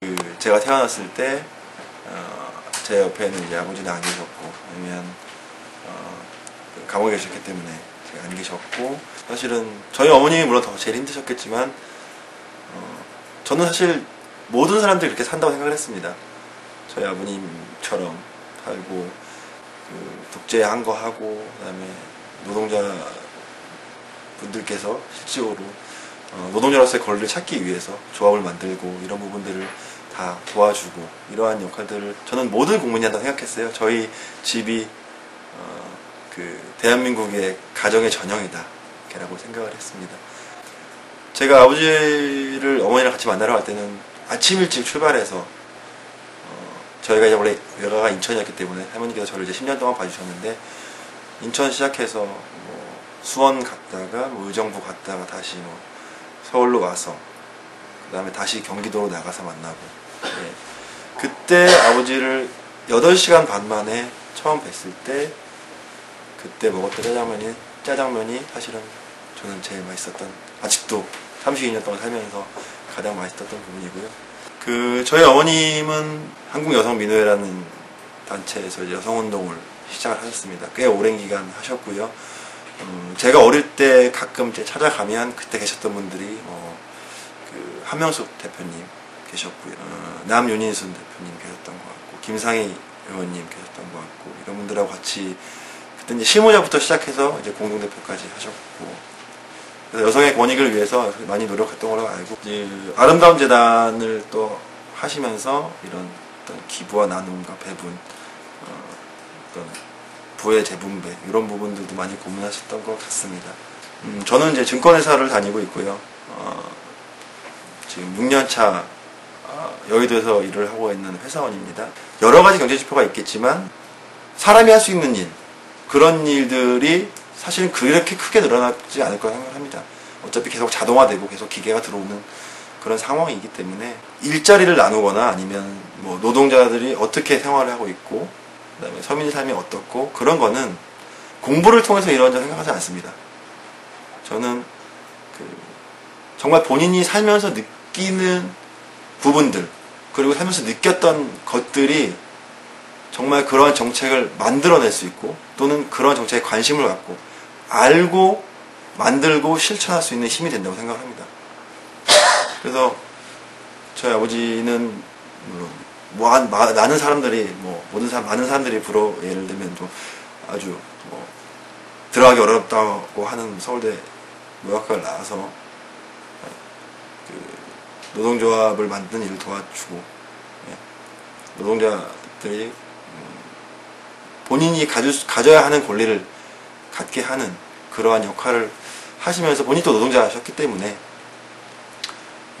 그 제가 태어났을 때, 어, 제 옆에는 이제 아버지는 안 계셨고, 아니면, 어, 그 감옥에 계셨기 때문에 제가 안 계셨고, 사실은 저희 어머님이 물론 더 제일 힘드셨겠지만, 어, 저는 사실 모든 사람들이 그렇게 산다고 생각을 했습니다. 저희 아버님처럼 살고, 그 독재한 거 하고, 그 다음에 노동자 분들께서 실질적으로 어, 노동자로서의 권리를 찾기 위해서 조합을 만들고 이런 부분들을 다 도와주고 이러한 역할들을 저는 모든 국민이 한다고 생각했어요. 저희 집이 어, 그 대한민국의 가정의 전형이다 라고 생각을 했습니다. 제가 아버지를 어머니랑 같이 만나러 갈 때는 아침 일찍 출발해서 어, 저희가 이제 원래 외가가 인천이었기 때문에 할머니께서 저를 이제 10년 동안 봐주셨는데 인천 시작해서 뭐 수원 갔다가 뭐 의정부 갔다가 다시 뭐 서울로 와서 그 다음에 다시 경기도로 나가서 만나고 예. 그때 아버지를 8시간 반 만에 처음 뵀을 때 그때 먹었던 짜장면이 짜장면이 사실은 저는 제일 맛있었던 아직도 32년 동안 살면서 가장 맛있었던 부분이고요. 그 저희 어머님은 한국 여성민우회라는 단체에서 여성 운동을 시작을 하셨습니다. 꽤 오랜 기간 하셨고요. 음, 제가 어릴 때 가끔 이제 찾아가면 그때 계셨던 분들이 뭐, 그, 한명숙 대표님 계셨고요. 어, 남윤인순 대표님 계셨던 것 같고, 김상희 의원님 계셨던 것 같고, 이런 분들하고 같이, 그때 이제 실무자부터 시작해서 이제 공동대표까지 하셨고, 여성의 권익을 위해서 많이 노력했던 걸로 알고, 아름다운 재단을 또 하시면서 이런 어떤 기부와 나눔과 배분, 어, 어떤 부의 재분배 이런 부분들도 많이 고민하셨던 것 같습니다. 음, 저는 이제 증권회사를 다니고 있고요. 어, 지금 6년차 어, 여의도에서 일을 하고 있는 회사원입니다. 여러 가지 경제 지표가 있겠지만 사람이 할 수 있는 일 그런 일들이 사실은 그렇게 크게 늘어나지 않을 거라 생각합니다. 어차피 계속 자동화되고 계속 기계가 들어오는 그런 상황이기 때문에 일자리를 나누거나 아니면 뭐 노동자들이 어떻게 생활을 하고 있고 그다음에 서민의 삶이 어떻고 그런 거는 공부를 통해서 이런저 생각하지 않습니다. 저는 그 정말 본인이 살면서 느 끼는 부분들 그리고 살면서 느꼈던 것들이 정말 그러한 정책을 만들어낼 수 있고 또는 그런 정책에 관심을 갖고 알고 만들고 실천할 수 있는 힘이 된다고 생각합니다. 그래서 저희 아버지는 물론 뭐 한, 많은 사람들이 뭐 모든 사람 많은 사람들이 불어 예를 들면 좀 아주 뭐 들어가기 어렵다고 하는 서울대 무역학과를 나와서 그 노동조합을 만드는 일을 도와주고 예. 노동자들이 음, 본인이 가질, 가져야 하는 권리를 갖게 하는 그러한 역할을 하시면서 본인이 또 노동자셨기 때문에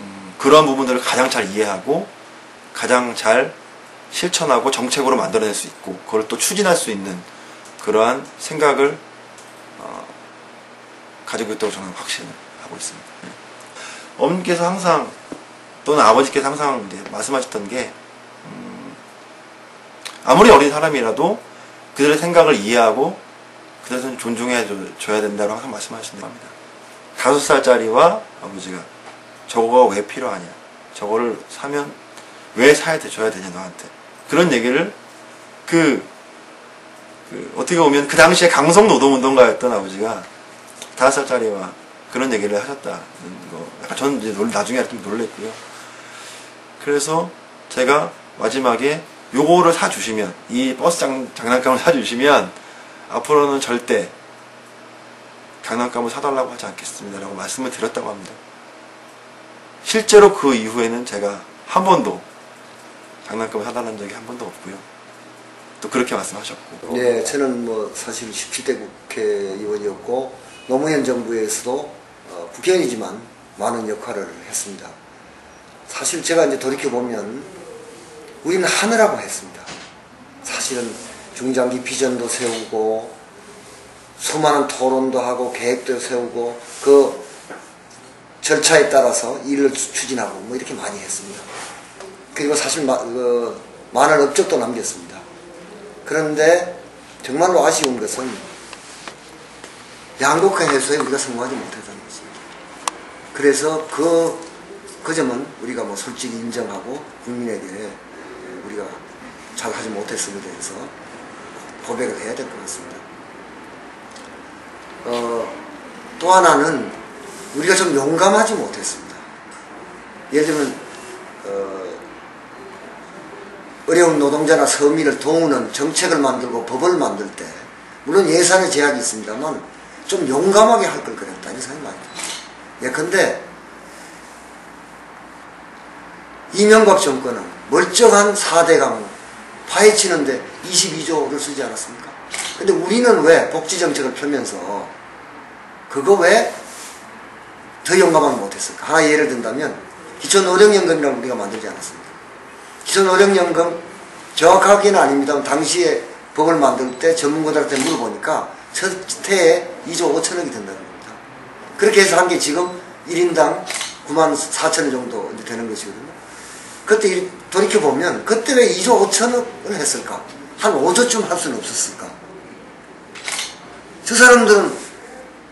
음, 그러한 부분들을 가장 잘 이해하고 가장 잘 실천하고 정책으로 만들어낼 수 있고 그걸 또 추진할 수 있는 그러한 생각을 어, 가지고 있다고 저는 확신을 하고 있습니다. 네. 어머님께서 항상 또는 아버지께서 항상 말씀하셨던 게 음, 아무리 어린 사람이라도 그들의 생각을 이해하고 그들은 존중해 줘야 된다고 항상 말씀하신다고 합니다. 다섯 살짜리와 아버지가 저거가 왜 필요하냐? 저거를 사면 왜 사야 돼 줘야 되냐 너한테. 그런 얘기를 그, 그 어떻게 보면 그 당시에 강성 노동운동가였던 아버지가 다섯 살짜리와 그런 얘기를 하셨다는 거. 약간 저는 이제 나중에 좀 놀랬고요 그래서 제가 마지막에 요거를 사주시면 이 버스 장, 장난감을 사주시면 앞으로는 절대 장난감을 사달라고 하지 않겠습니다 라고 말씀을 드렸다고 합니다 실제로 그 이후에는 제가 한 번도 장난감을 사달라는 적이 한 번도 없고요. 또 그렇게 말씀하셨고. 네, 저는 뭐 사실 17대 국회의원이었고 노무현 정부에서도 어, 국회의원이지만 많은 역할을 했습니다. 사실 제가 이제 돌이켜 보면 우리는 하느라고 했습니다. 사실은 중장기 비전도 세우고 수많은 토론도 하고 계획도 세우고 그 절차에 따라서 일을 추진하고 뭐 이렇게 많이 했습니다. 그리고 사실 마, 그, 많은 업적도 남겼습니다. 그런데 정말로 아쉬운 것은 양극화 해소에 우리가 성공하지 못했다는 것입니다. 그래서 그 그 점은 우리가 뭐 솔직히 인정하고 국민에게 우리가 잘 하지 못했음에 대해서 고백을 해야 될 것 같습니다. 어, 또 하나는 우리가 좀 용감하지 못했습니다. 예를 들면 어, 어려운 노동자나 서민을 도우는 정책을 만들고 법을 만들 때 물론 예산의 제약이 있습니다만 좀 용감하게 할 걸 그랬다 이런 생각이 많이 듭니다. 예컨대 이명박 정권은 멀쩡한 4대 강을 파헤치는데 22조를 쓰지 않았습니까? 근데 우리는 왜 복지정책을 펴면서 그거 왜더 용감하게 못했을까? 하나 예를 든다면 기초노령연금이라고 우리가 만들지 않았습니까? 기초노령연금 정확하게는 아닙니다만 당시에 법을 만들 때 전문가들한테 물어보니까 첫 해에 2조 5천억이 된다는 겁니다. 그렇게 해서 한 게 지금 1인당 9만 4천 원 정도 이제 되는 것이거든요. 그때 돌이켜보면 그때 왜 2조 5천억을 했을까? 한 5조쯤 할 수는 없었을까? 저 사람들은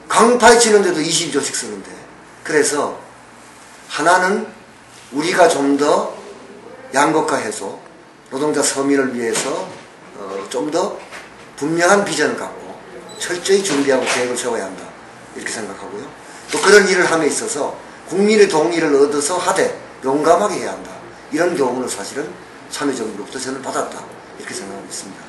강파에 치는데도 22조씩 쓰는데 그래서 하나는 우리가 좀 더 양극화해서 노동자 서민을 위해서 어, 좀 더 분명한 비전을 갖고 철저히 준비하고 계획을 세워야 한다 이렇게 생각하고요. 또 그런 일을 함에 있어서 국민의 동의를 얻어서 하되 용감하게 해야 한다. 이런 교훈을 사실은 참여정부로부터 저는 받았다 이렇게 생각하고 있습니다.